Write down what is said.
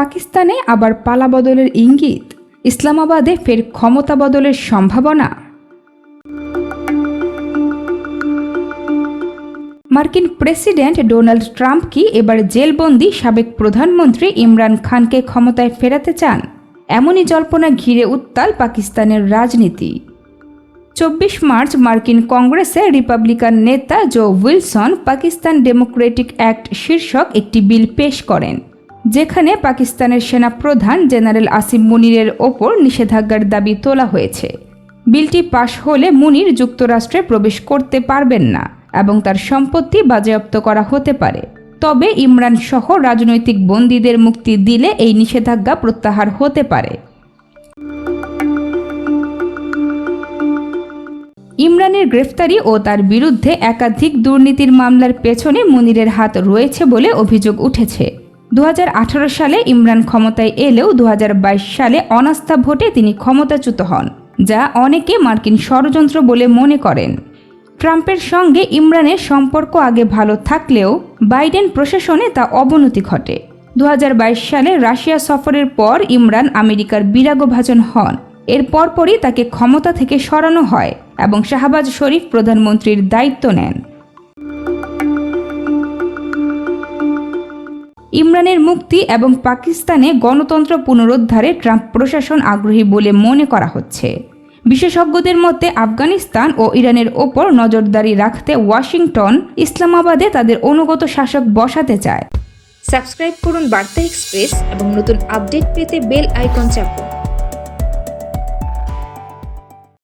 পাকিস্তানে আবার পালা বদলের ইঙ্গিত, ইসলামাবাদে ফের ক্ষমতা বদলের সম্ভাবনা। মার্কিন প্রেসিডেন্ট ডোনাল্ড ট্রাম্প কি এবার জেলবন্দি সাবেক প্রধানমন্ত্রী ইমরান খানকে ক্ষমতায় ফেরাতে চান? এমনই জল্পনা ঘিরে উত্তাল পাকিস্তানের রাজনীতি। চব্বিশ মার্চ মার্কিন কংগ্রেসে রিপাবলিকান নেতা Joe Wilson Pakistan democratic act শীর্ষক একটি বিল পেশ করেন। যেখানে পাকিস্তানের সেনাপ্রধান জেনারেল আসিম মুনিরের ওপর নিষেধাজ্ঞার দাবি তোলা হয়েছে। বিলটি পাশ হলে মুনির যুক্তরাষ্ট্রে প্রবেশ করতে পারবেন না এবং তার সম্পত্তি বাজেয়াপ্ত করা হতে পারে। তবে ইমরান সহ রাজনৈতিক বন্দীদের মুক্তি দিলে এই নিষেধাজ্ঞা প্রত্যাহার হতে পারে। ইমরানের গ্রেফতারি ও তার বিরুদ্ধে একাধিক দুর্নীতির মামলার পেছনে মুনিরের হাত রয়েছে বলে অভিযোগ উঠেছে। দু হাজার আঠারো সালে ইমরান ক্ষমতায় এলেও দু হাজার বাইশ সালে অনাস্থা ভোটে তিনি ক্ষমতাচ্যুত হন, যা অনেকে মার্কিন ষড়যন্ত্র বলে মনে করেন। ট্রাম্পের সঙ্গে ইমরানের সম্পর্ক আগে ভালো থাকলেও বাইডেন প্রশাসনে তা অবনতি ঘটে। দু হাজার বাইশ সালে রাশিয়া সফরের পর ইমরান আমেরিকার বিরাগভাজন হন। এর পরপরই তাকে ক্ষমতা থেকে সরানো হয় এবং শাহবাজ শরীফ প্রধানমন্ত্রীর দায়িত্ব নেন। ইমরানের মুক্তি এবং পাকিস্তানে গণতন্ত্র পুনরুদ্ধারে ট্রাম্প প্রশাসন আগ্রহী বলে মনে করা হচ্ছে। বিশেষজ্ঞদের মতে, আফগানিস্তান ও ইরানের ওপর নজরদারি রাখতে ওয়াশিংটন ইসলামাবাদে তাদের অনুগত শাসক বসাতে চায়। সাবস্ক্রাইব করুন বার্তা এক্সপ্রেস এবং নতুন আপডেট পেতে বেল আইকন চাপুন।